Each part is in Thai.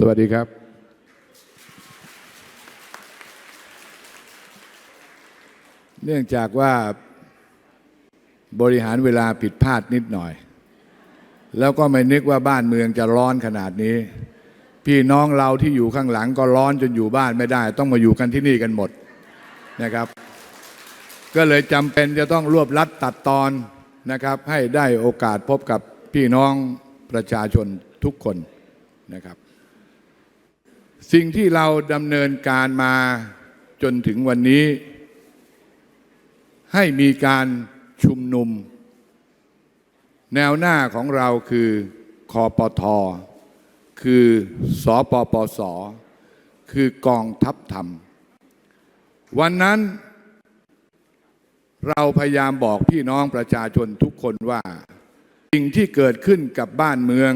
สวัสดีครับ เนื่องจากว่าบริหารเวลาผิดพลาดนิดหน่อย แล้วก็ไม่นึกว่าบ้านเมืองจะร้อนขนาดนี้ พี่น้องเราที่อยู่ข้างหลังก็ร้อนจนอยู่บ้านไม่ได้ ต้องมาอยู่กันที่นี่กันหมดนะครับ ก็เลยจำเป็นจะต้องรวบรัดตัดตอนนะครับ ให้ได้โอกาสพบกับพี่น้องประชาชนทุกคนนะครับ สิ่งที่เราดำเนินการมาจนถึงวันนี้ ให้มีการชุมนุม แนวหน้าของเราคือคอปทคือสอปปส คือกองทัพธรรม วันนั้น เราพยายามบอกพี่น้องประชาชนทุกคนว่า สิ่งที่เกิดขึ้นกับบ้านเมือง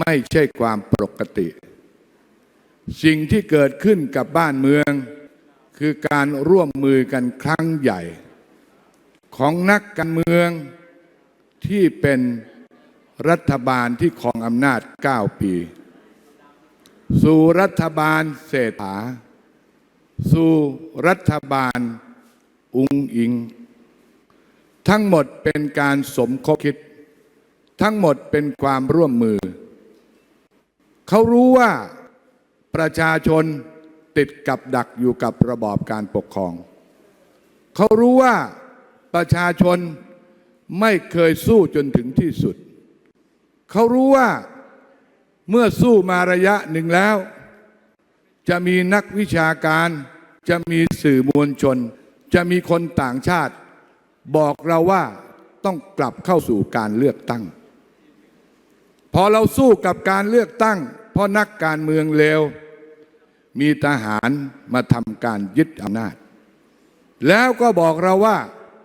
ไม่ใช่ความปกติ สิ่งที่เกิดขึ้นกับบ้านเมือง คือการร่วมมือกันครั้งใหญ่ ของนักการเมืองที่เป็นรัฐบาลที่ครองอำนาจ 9 ปี สู่รัฐบาลเศรษฐา สู่รัฐบาลอุงอิง ทั้งหมดเป็นการสมคบคิด ทั้งหมดเป็นความร่วมมือ เขารู้ว่า ประชาชนติดกับดักอยู่กับระบอบการปกครอง เขารู้ว่าประชาชนไม่เคยสู้จนถึงที่สุด เขารู้ว่าเมื่อสู้มาระยะหนึ่งแล้ว จะมีนักวิชาการจะมีสื่อมวลชน จะมีคนต่างชาติ บอกเราว่าต้องกลับเข้าสู่การเลือกตั้ง พอเราสู้กับการเลือกตั้ง เพราะนักการเมืองเลว มีทหารมาทำการยึดอำนาจ แล้วก็บอกเราว่า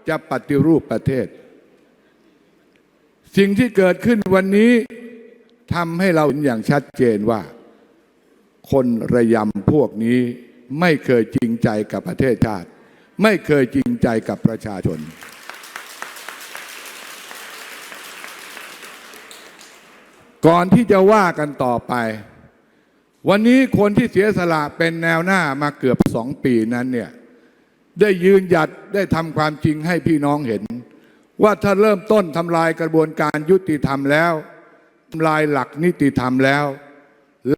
จะปฏิรูปประเทศ สิ่งที่เกิดขึ้นวันนี้ทำให้เราเห็นอย่างชัดเจนว่า คนระยำพวกนี้ไม่เคยจริงใจกับประเทศชาติ ไม่เคยจริงใจกับประชาชน ก่อนที่จะว่ากันต่อไป วันนี้คนที่เสียสละเป็นแนวหน้ามาเกือบสองปีนั้นเนี่ยได้ยืนหยัดได้ทำความจริงให้พี่น้องเห็น ว่าถ้าเริ่มต้นทำลายกระบวนการยุติธรรมแล้วทำลายหลักนิติธรรมแล้ว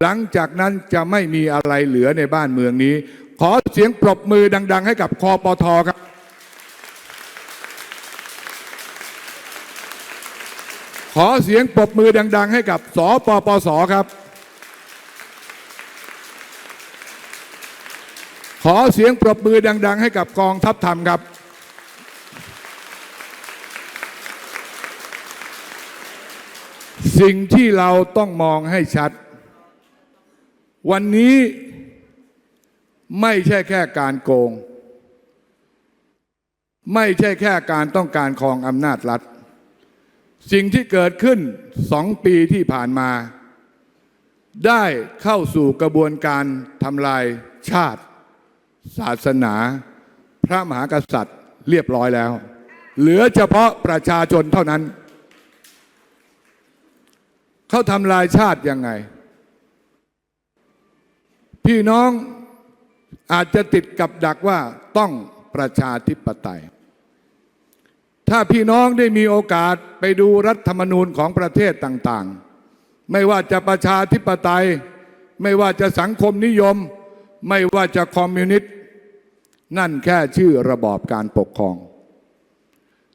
หลังจากนั้นจะไม่มีอะไรเหลือในบ้านเมืองนี้ ขอเสียงปรบมือดัง ๆ ให้กับคอปทครับ ขอเสียงปรบมือดัง ๆ ให้กับสปปสครับ ขอเสียงปรบมือดัง ๆ ให้กับกองทัพธรรมครับ สิ่งที่เราต้องมองให้ชัด วันนี้ไม่ใช่แค่การโกง ไม่ใช่แค่การต้องการครองอำนาจรัฐ สิ่งที่เกิดขึ้นสองปีที่ผ่านมา ได้เข้าสู่กระบวนการทำลายชาติ ศาสนา พระมหากษัตริย์เรียบร้อยแล้ว เหลือเฉพาะประชาชนเท่านั้น เขาทำลายชาติยังไง พี่น้องอาจจะติดกับดักว่าต้องประชาธิปไตย ถ้าพี่น้องได้มีโอกาสไปดูรัฐธรรมนูญของประเทศต่างๆ ไม่ว่าจะประชาธิปไตย ไม่ว่าจะสังคมนิยม ไม่ว่าจะคอมมิวนิสต์นั่นแค่ชื่อระบอบการปกครอง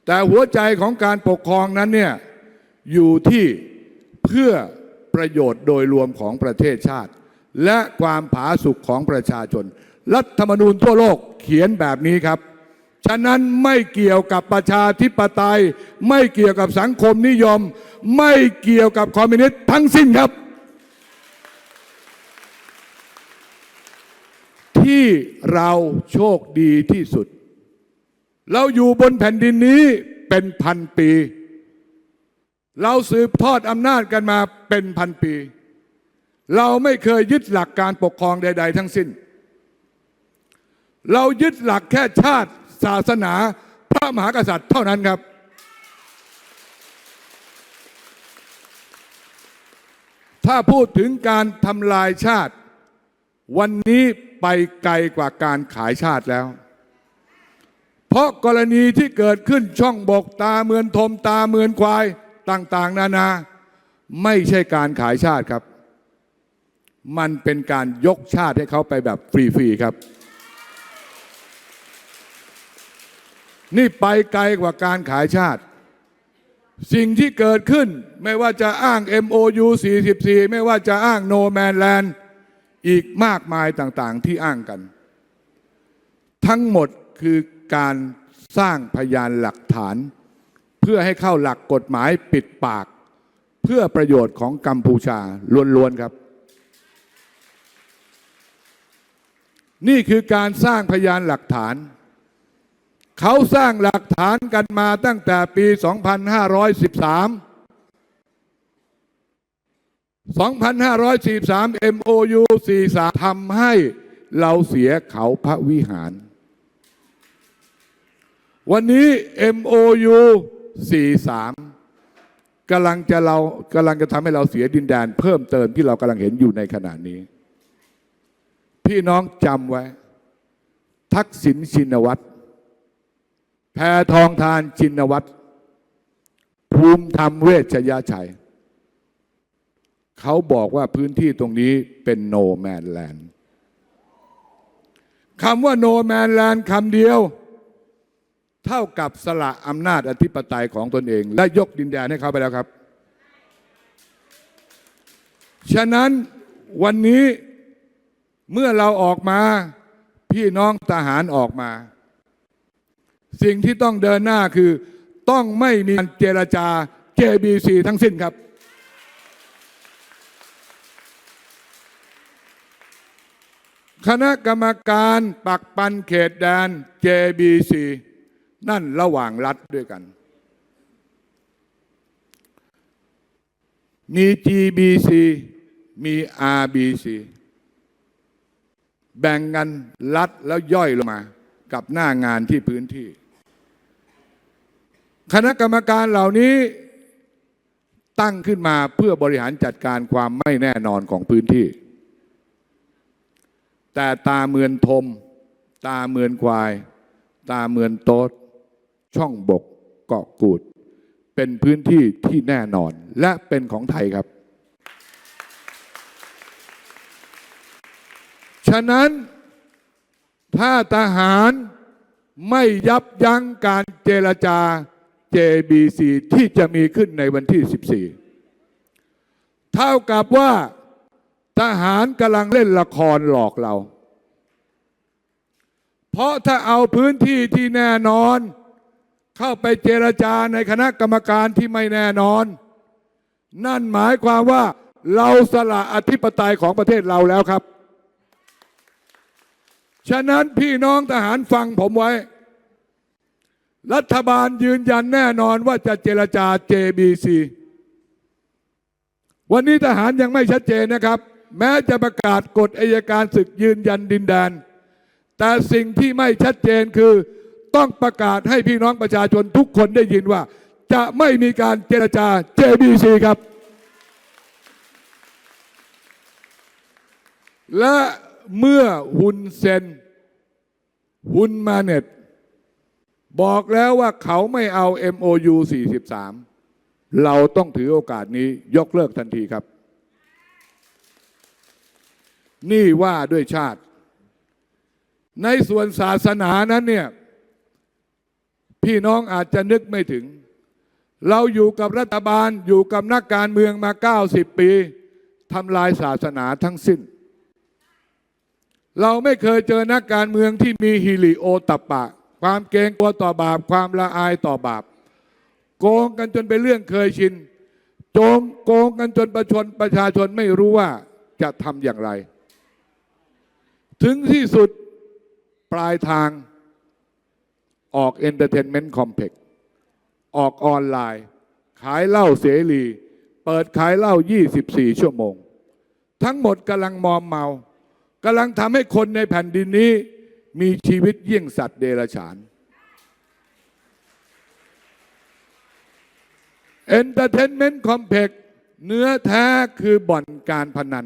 แต่หัวใจของการปกครองนั้นเนี่ยอยู่ที่เพื่อประโยชน์โดยรวมของประเทศชาติ และความผาสุกของประชาชน รัฐธรรมนูญทั่วโลกเขียนแบบนี้ครับ ฉะนั้นไม่เกี่ยวกับประชาธิปไตย ไม่เกี่ยวกับสังคมนิยม ไม่เกี่ยวกับคอมมิวนิสต์ทั้งสิ้นครับ ที่เราโชคดีที่สุด เราอยู่บนแผ่นดินนี้เป็นพันปี เราสืบทอดอำนาจกันมาเป็นพันปี เราไม่เคยยึดหลักการปกครองใด ๆ ทั้งสิ้น เรายึดหลักแค่ชาติศาสนาพระมหากษัตริย์เท่านั้นครับถ้าพูดถึงการทำลายชาติ วันนี้ ไปไกลกว่าการขายชาติแล้ว เพราะกรณีที่เกิดขึ้นช่องบกตาเมือนทมตาเมือนควายต่างๆ นานา ไม่ใช่การขายชาติครับ มันเป็นการยกชาติให้เขาไปแบบฟรีๆครับ นี่ไปไกลกว่าการขายชาติสิ่งที่เกิดขึ้นไม่ว่าจะอ้าง MOU 44 ไม่ว่าจะอ้าง No Man Land อีกมากมายต่างๆที่อ้างกัน ทั้งหมดคือการสร้างพยานหลักฐาน เพื่อให้เข้าหลักกฎหมายปิดปาก เพื่อประโยชน์ของกัมพูชาล้วนๆครับ นี่คือการสร้างพยานหลักฐาน เขาสร้างหลักฐานกันมาตั้งแต่ปี 2513 2543 MOU 43ทำให้เราเสียเขาพระวิหาร วันนี้ MOU 43กำลังจะเรากำลังจะทำให้เราเสียดินแดน เพิ่มเติมที่เรากำลังเห็นอยู่ในขณะนี้ พี่น้องจำไว้ ทักษิณชินวัตรแพทองทานชินวัตรภูมิธรรมเวชยาชัย เขาบอกว่าพื้นที่ตรงนี้เป็นโนแมนแลนด์คำว่าโนแมนแลนด์คำเดียว เท่ากับสละอำนาจอธิปไตยของตนเอง และยกดินแดนให้เขาไปแล้วครับ ฉะนั้นวันนี้เมื่อเราออกมาพี่น้องทหารออกมา สิ่งที่ต้องเดินหน้าคือต้องไม่มีการเจรจา JBC ทั้งสิ้นครับ คณะกรรมการปักปันเขตแดน JBC นั่นระหว่างรัฐด้วยกัน มี GBC มี RBC แบ่งกันรัดแล้วย่อยลงมา กับหน้างานที่พื้นที่ คณะกรรมการเหล่านี้ตั้งขึ้นมาเพื่อบริหารจัดการความไม่แน่นอนของพื้นที่ แต่ตาเหมือนทม ตาเหมือนควาย ตาเหมือนโต๊ด ช่องบกเกาะกูด เป็นพื้นที่ที่แน่นอน และเป็นของไทยครับ ฉะนั้นถ้าทหารไม่ยับยั้งการเจรจา JBC ที่จะมีขึ้นในวันที่ 14 เท่ากับว่า ทหารกำลังเล่นละครหลอกเรา เพราะถ้าเอาพื้นที่ที่แน่นอน เข้าไปเจรจาในคณะกรรมการที่ไม่แน่นอน นั่นหมายความว่าเราสละอธิปไตยของประเทศเราแล้วครับ ฉะนั้นพี่น้องทหารฟังผมไว้ รัฐบาลยืนยันแน่นอนว่าจะเจรจา JBC วันนี้ทหารยังไม่ชัดเจนนะครับ แม้จะประกาศกฎอายการศึกยืนยันดินแดน แต่สิ่งที่ไม่ชัดเจนคือต้องประกาศให้พี่น้องประชาชนทุกคนได้ยินว่า จะไม่มีการเจรจา JBC ครับ และเมื่อฮุนเซนฮุนมาเน็ต บอกแล้วว่าเขาไม่เอา MOU 43 เราต้องถือโอกาสนี้ยกเลิกทันทีครับ นี่ว่าด้วยชาติ ในส่วนศาสนานั้นเนี่ย พี่น้องอาจจะนึกไม่ถึง เราอยู่กับรัฐบาลอยู่กับนักการเมืองมา 90 ปีทำลายศาสนาทั้งสิ้น เราไม่เคยเจอนักการเมืองที่มีฮิริโอตัปปะ ความเกรงกลัวต่อบาป ความละอายต่อบาป โกงกันจนเป็นเรื่องเคยชินโจงโกงกันจนประชนประชาชนไม่รู้ว่าจะทำอย่างไร ถึงที่สุดปลายทางออกเอนเตอร์เทนเมนต์คอมเพล็กออกออนไลน์ ขายเหล้าเสรี เปิดขายเหล้า 24 ชั่วโมง ทั้งหมดกำลังมอมเมากำลังทำให้คนในแผ่นดินนี้มีชีวิตเยี่ยงสัตว์เดรัจฉาน Entertainment Complex เนื้อแท้คือบ่อนการพนัน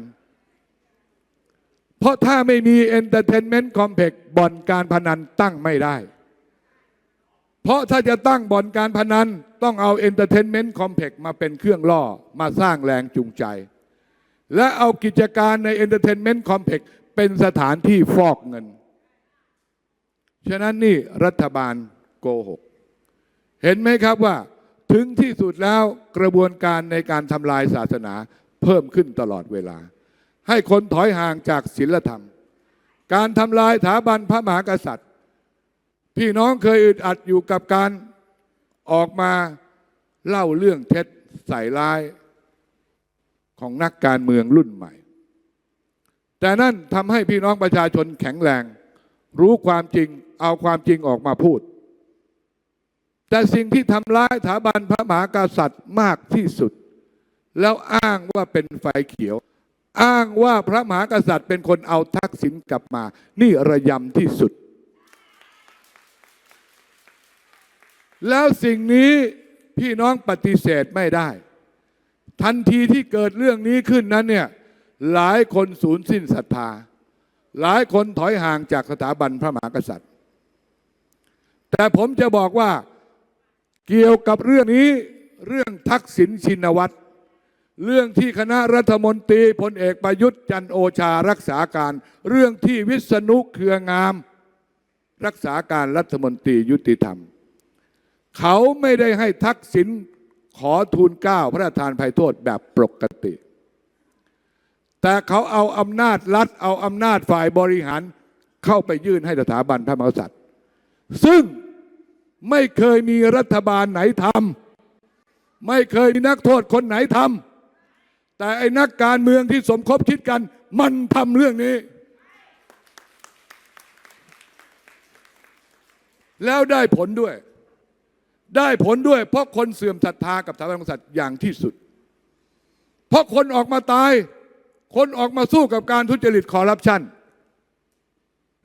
เพราะถ้าไม่มีเอนเตอร์เทนเมนต์คอมเพล็กซ์บ่อนการพนันตั้งไม่ได้ เพราะถ้าจะตั้งบ่อนการพนันต้องเอาเอนเตอร์เทนเมนต์คอมเพล็กซ์มาเป็นเครื่องล่อมาสร้างแรงจูงใจ และเอากิจการในเอนเตอร์เทนเมนต์คอมเพล็กซ์เป็นสถานที่ฟอกเงิน ฉะนั้นนี่รัฐบาลโกหก เห็นไหมครับว่าถึงที่สุดแล้วกระบวนการในการทำลายศาสนาเพิ่มขึ้นตลอดเวลา ให้คนถอยห่างจากศีลธรรม การทำลายถาบันพระมหากษัตริย์ พี่น้องเคยอึดอัดอยู่กับการออกมาเล่าเรื่องเท็จใส่ร้ายของนักการเมืองรุ่นใหม่ แต่นั่นทำให้พี่น้องประชาชนแข็งแรง รู้ความจริงเอาความจริงออกมาพูด แต่สิ่งที่ทำร้ายสถาบันพระมหากษัตริย์มากที่สุด แล้วอ้างว่าเป็นไฟเขียว อ้างว่าพระมหากษัตริย์เป็นคนเอาทักษิณกลับมา นี่ระยำที่สุด แล้วสิ่งนี้พี่น้องปฏิเสธไม่ได้ ทันทีที่เกิดเรื่องนี้ขึ้นนั้นเนี่ยหลายคนสูญสิ้นศรัทธา หลายคนถอยห่างจากสถาบันพระมหากษัตริย์ แต่ผมจะบอกว่าเกี่ยวกับเรื่องนี้เรื่องทักษิณชินวัตร เรื่องที่คณะรัฐมนตรีพลเอกประยุทธ์จันโอชารักษาการ เรื่องที่วิษณุเครืองาม รักษาการรัฐมนตรียุติธรรม เขาไม่ได้ให้ทักษิณขอทูลเก้าพระราชทานภัยโทษแบบปกติ แต่เขาเอาอำนาจรัฐเอาอำนาจฝ่ายบริหารเข้าไปยื่นให้สถาบันพระมหากษัตริย์ ซึ่งไม่เคยมีรัฐบาลไหนทำไม่เคยมีนักโทษคนไหนทำ แต่ไอ้นักการเมืองที่สมคบคิดกัน มันทำเรื่องนี้ แล้วได้ผลด้วย ได้ผลด้วย เพราะคนเสื่อมศรัทธากับสถาบันกษัตริย์อย่างที่สุด เพราะคนออกมาตาย คนออกมาสู้กับการทุจริตคอร์รัปชัน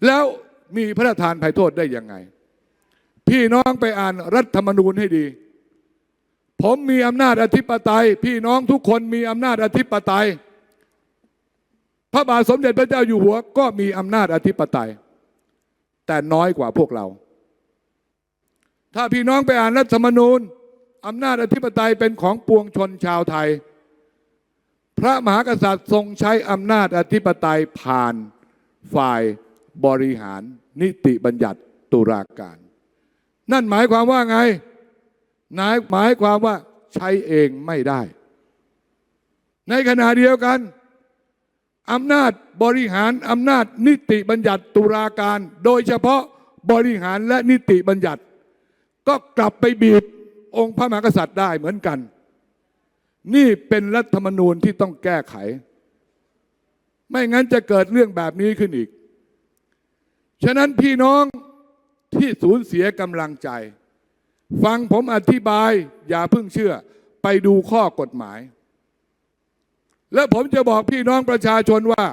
แล้วมีพระราชทานภัยโทษได้ยังไง พี่น้องไปอ่านรัฐธรรมนูญให้ดี ผมมีอำนาจอธิปไตย พี่น้องทุกคนมีอำนาจอธิปไตย พระบาทสมเด็จพระเจ้าอยู่หัว ก็มีอำนาจอธิปไตย แต่น้อยกว่าพวกเรา ถ้าพี่น้องไปอ่านรัฐธรรมนูญอำนาจอธิปไตยเป็นของปวงชนชาวไทย พระมหากษัตริย์ทรงใช้อำนาจอธิปไตยผ่านฝ่ายบริหารนิติบัญญัติตุลาการ นั่นหมายความว่าไง นายหมายความว่าใช้เองไม่ได้ ในขณะเดียวกันอำนาจบริหารอำนาจนิติบัญญัติตุลาการ โดยเฉพาะบริหารและนิติบัญญัติ ก็กลับไปบีบองค์พระมหากษัตริย์ได้เหมือนกัน นี่เป็นรัฐธรรมนูญที่ต้องแก้ไข ไม่งั้นจะเกิดเรื่องแบบนี้ขึ้นอีก ฉะนั้นพี่น้องที่สูญเสียกำลังใจ ฟังผมอธิบาย อย่าเพิ่งเชื่อ ไปดูข้อกฎหมาย และผมจะบอกพี่น้องประชาชนว่า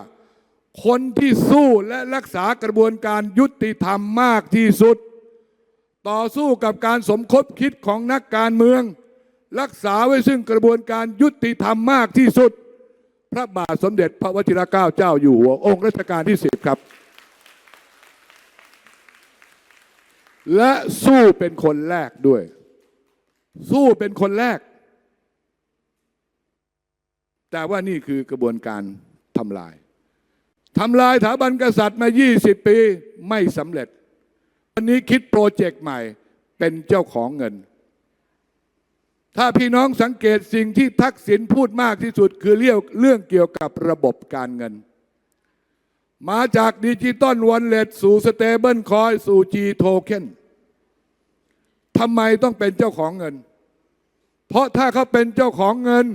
คนที่สู้และรักษากระบวนการยุติธรรมมากที่สุด ต่อสู้กับการสมคบคิดของนักการเมือง รักษาไว้ซึ่งกระบวนการยุติธรรมมากที่สุด พระบาทสมเด็จพระวชิรเกล้าเจ้าอยู่หัวองค์รัชกาลที่สิบครับ และสู้เป็นคนแรกด้วย สู้เป็นคนแรก แต่ว่านี่คือกระบวนการทำลายทำลายสถาบันกษัตริย์มา 20 ปีไม่สำเร็จ วันนี้คิดโปรเจกต์ใหม่เป็นเจ้าของเงิน ถ้าพี่น้องสังเกตสิ่งที่ทักษิณพูดมากที่สุดคือเรื่องเรื่องเกี่ยวกับระบบการเงิน มาจากดิจิตอลวอลเล็ตสู่สเตเบิลคอยสู่จีโทเค็น ทำไมต้องเป็นเจ้าของเงิน เพราะถ้าเขาเป็นเจ้าของเงิน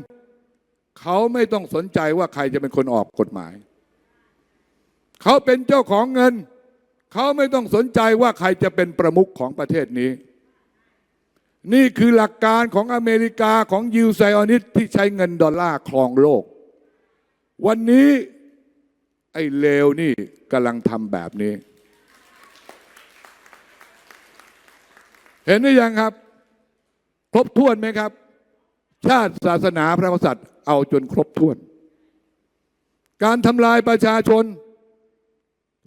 เขาไม่ต้องสนใจว่าใครจะเป็นคนออกกฎหมาย เขาเป็นเจ้าของเงิน เขาไม่ต้องสนใจว่าใครจะเป็นประมุขของประเทศนี้ นี่คือหลักการของอเมริกาของยิวไซออนิสที่ใช้เงินดอลลาร์ครองโลก วันนี้ไอ้เลวนี่กำลังทำแบบนี้ เห็นหรือยังครับ ครบถ้วนไหมครับ ชาติศาสนาพระมหากษัตริย์เอาจนครบถ้วน การทำลายประชาชน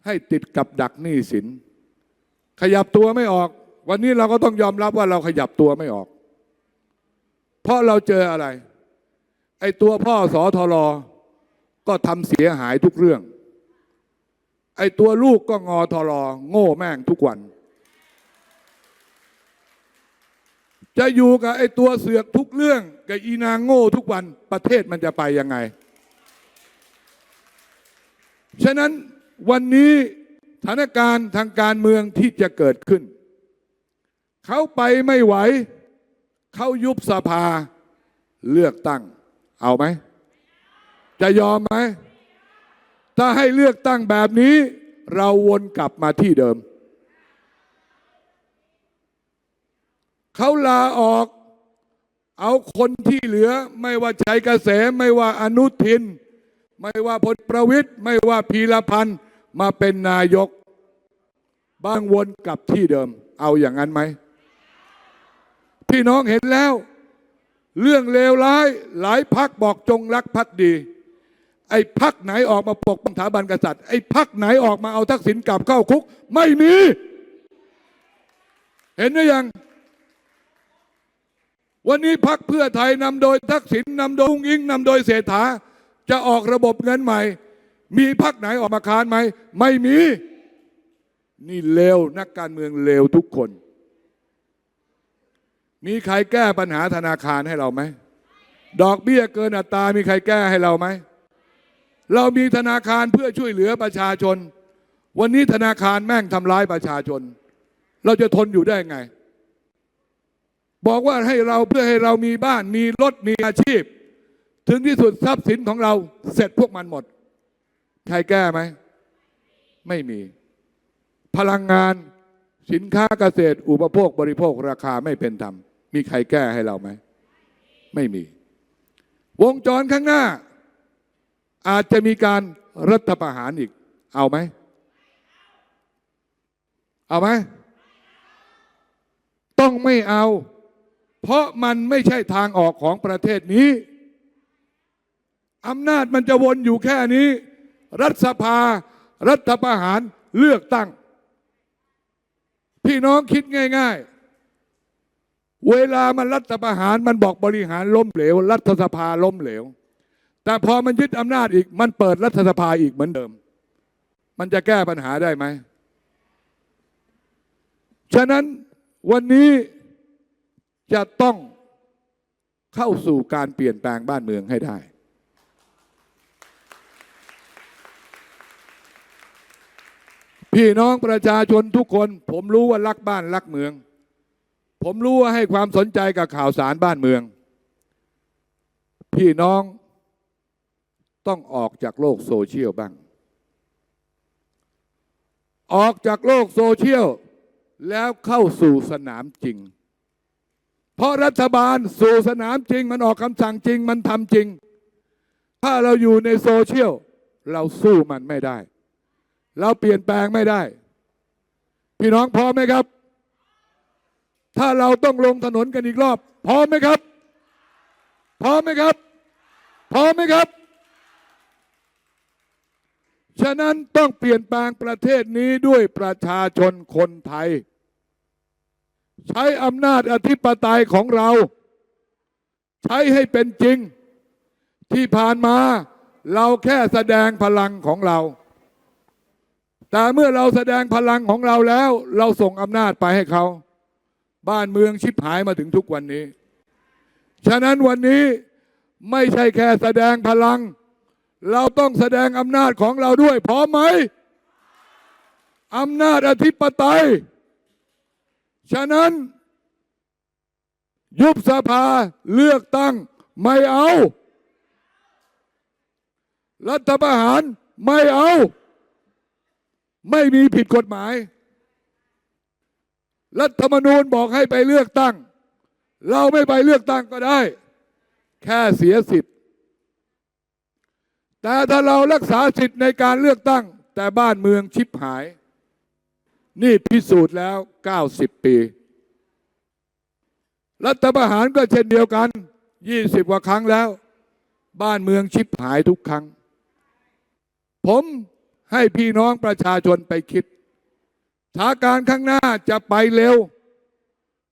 ให้ติดกับดักหนี้สิน ขยับตัวไม่ออก วันนี้เราก็ต้องยอมรับว่าเราขยับตัวไม่ออก เพราะเราเจออะไร ไอ้ตัวพ่อสอทรก็ทำเสียหายทุกเรื่อง ไอ้ตัวลูกก็งอทรโง่แม่งทุกวัน จะอยู่กับไอ้ตัวเสือกทุกเรื่องกับอีนางโง่ทุกวันประเทศมันจะไปยังไง ฉะนั้นวันนี้สถานการณ์ทางการเมืองที่จะเกิดขึ้น เขาไปไม่ไหว เขายุบสภาเลือกตั้ง เอาไหม จะยอมไหม ถ้าให้เลือกตั้งแบบนี้ เราวนกลับมาที่เดิม เขาลาออก เอาคนที่เหลือ ไม่ว่าชัยเกษมไม่ว่าอนุทิน ไม่ว่าพลประวิตยไม่ว่าพีรพันธ์มาเป็นนายก บ้างวนกลับที่เดิม เอาอย่างนั้นไหมพี่น้องเห็นแล้ว เรื่องเลวร้าย หลายพักบอกจงรักภักดี ไอ้พักไหนออกมาปกป้องสถาบันกษัตริย์ไอ้พักไหนออกมาเอาทักษิณกลับเข้าคุก ไม่มี เห็นหรือยัง วันนี้พักเพื่อไทยนำโดยทักษิณนำโดยอุ้งอิงนำโดยเศรษฐา จะออกระบบเงินใหม่ มีพักไหนออกมาค้านไหม ไม่มี นี่เลวนักการเมืองเลวทุกคน มีใครแก้ปัญหาธนาคารให้เราไหม ดอกเบี้ยเกินอัตรามีใครแก้ให้เราไหม เรามีธนาคารเพื่อช่วยเหลือประชาชน วันนี้ธนาคารแม่งทำร้ายประชาชน เราจะทนอยู่ได้ไง บอกว่าให้เราเพื่อให้เรามีบ้านมีรถมีอาชีพ ถึงที่สุดทรัพย์สินของเราเสร็จพวกมันหมด ใครแก้ไหม ไม่มี พลังงานสินค้าเกษตร อุปโภคบริโภคราคาไม่เป็นธรรม มีใครแก้ให้เราไหม ไม่มี วงจรข้างหน้า อาจจะมีการรัฐประหารอีก เอาไหม เอาไหม ต้องไม่เอา เพราะมันไม่ใช่ทางออกของประเทศนี้อำนาจมันจะวนอยู่แค่นี้ รัฐสภา รัฐประหารเลือกตั้ง พี่น้องคิดง่าย ๆ เวลามันรัฐประหารมันบอกบริหารล้มเหลว รัฐสภาล้มเหลว แต่พอมันยึดอำนาจอีก มันเปิดรัฐสภาอีกเหมือนเดิม มันจะแก้ปัญหาได้ไหม ฉะนั้นวันนี้ จะต้องเข้าสู่การเปลี่ยนแปลงบ้านเมืองให้ได้ พี่น้องประชาชนทุกคน ผมรู้ว่ารักบ้านรักเมือง ผมรู้ว่าให้ความสนใจกับข่าวสารบ้านเมือง พี่น้องต้องออกจากโลกโซเชียลบ้าง ออกจากโลกโซเชียลแล้วเข้าสู่สนามจริง เพราะรัฐบาลสู่สนามจริง มันออกคำสั่งจริง มันทำจริง ถ้าเราอยู่ในโซเชียล เราสู้มันไม่ได้ เราเปลี่ยนแปลงไม่ได้ พี่น้องพร้อมไหมครับ ถ้าเราต้องลงถนนกันอีกรอบ พร้อมไหมครับ พร้อมไหมครับ พร้อมไหมครับ ฉะนั้นต้องเปลี่ยนแปลงประเทศนี้ด้วยประชาชนคนไทย ใช้อำนาจอธิปไตยของเรา ใช้ให้เป็นจริง ที่ผ่านมาเราแค่แสดงพลังของเรา แต่เมื่อเราแสดงพลังของเราแล้ว เราส่งอำนาจไปให้เขา บ้านเมืองชิบหายมาถึงทุกวันนี้ ฉะนั้นวันนี้ไม่ใช่แค่แสดงพลัง เราต้องแสดงอำนาจของเราด้วยพร้อมไหมอำนาจอธิปไตย ฉะนั้น ยุบสภาเลือกตั้งไม่เอา รัฐประหารไม่เอา ไม่มีผิดกฎหมาย รัฐธรรมนูญบอกให้ไปเลือกตั้ง เราไม่ไปเลือกตั้งก็ได้ แค่เสียสิทธิ์แต่ถ้าเรารักษาสิทธิ์ในการเลือกตั้ง แต่บ้านเมืองชิบหาย นี่พิสูจน์แล้ว 90 ปี รัฐประหารก็เช่นเดียวกันยี่สิบกว่าครั้งแล้ว บ้านเมืองชิบหายทุกครั้ง ผมให้พี่น้องประชาชนไปคิดสถานการณ์ข้างหน้าจะไปเร็ว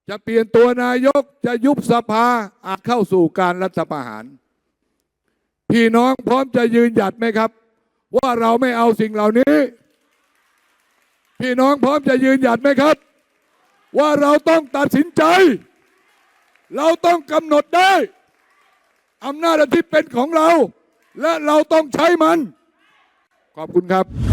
จะเปลี่ยนตัวนายกจะยุบสภาอาจเข้าสู่การรัฐประหาร พี่น้องพร้อมจะยืนหยัดไหมครับ ว่าเราไม่เอาสิ่งเหล่านี้ พี่น้องพร้อมจะยืนหยัดไหมครับ ว่าเราต้องตัดสินใจ เราต้องกำหนดได้อำนาจที่เป็นของเรา และเราต้องใช้มัน ขอบคุณครับ